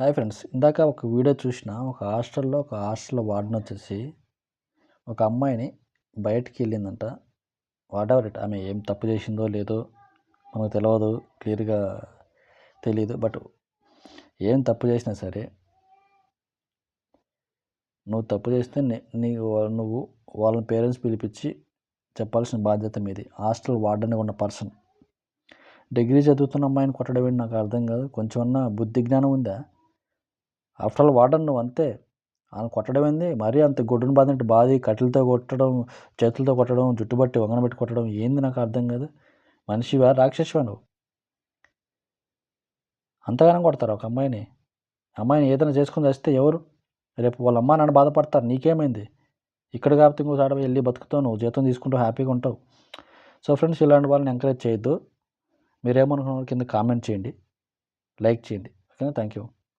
Hi friends ఇందాక ఒక video చూసిన ఒక హాస్టల్లో ఒక హాస్టల్ వార్డెన్ వచ్చేసి ఒక అమ్మాయిని బయటికి వెళ్ళిందంట. వాటెవర్ ఇట్ ఆమె ఏం తప్పు చేసిందో లేదో మనకు తెలియదు క్లియర్గా తెలియదు బట్ ఏం తప్పు చేసినా సరే నువ్వు తప్పు చేస్తే నీ నువ్వు వాళ్ళ పేరెంట్స్ పిలిపించి చెప్పాల్సిన బాధ్యత మీది. హాస్టల్ వార్డెన్గా ఉన్న పర్సన్. డిగ్రీ చదువుతున్న అమ్మాయిని కొట్టడం నాకు అర్థం కాదు. కొంచెం అన్న బుద్ధి జ్ఞానం ఉందా? ఆఫ్టర్ ఆల్ వార్డెన్ నువ్వు అంతే. ఆయన కొట్టడం ఏంది? మరీ అంత గొడ్డును బాధినట్టు బాధి కట్టెలతో కొట్టడం చేతులతో కొట్టడం జుట్టుబట్టి వంగనబెట్టి కొట్టడం ఏంది నాకు అర్థం కాదు. మనిషివా రాక్షసివా నువ్వు? అంతగానం కొడతారు ఒక అమ్మాయిని? అమ్మాయిని ఏదైనా చేసుకుని వస్తే ఎవరు? రేపు వాళ్ళ అమ్మ నాన్న బాధపడతారు నీకేమైంది? ఇక్కడ కాబట్టి ఇంకో వెళ్ళి బతుకుతావు నువ్వు జీతం తీసుకుంటూ హ్యాపీగా ఉంటావు. సో ఫ్రెండ్స్ ఇలాంటి వాళ్ళని ఎంకరేజ్ చేయొద్దు. మీరేమనుకున్నారు కింద కామెంట్ చేయండి. లైక్ చేయండి. ఓకేనా? Thank you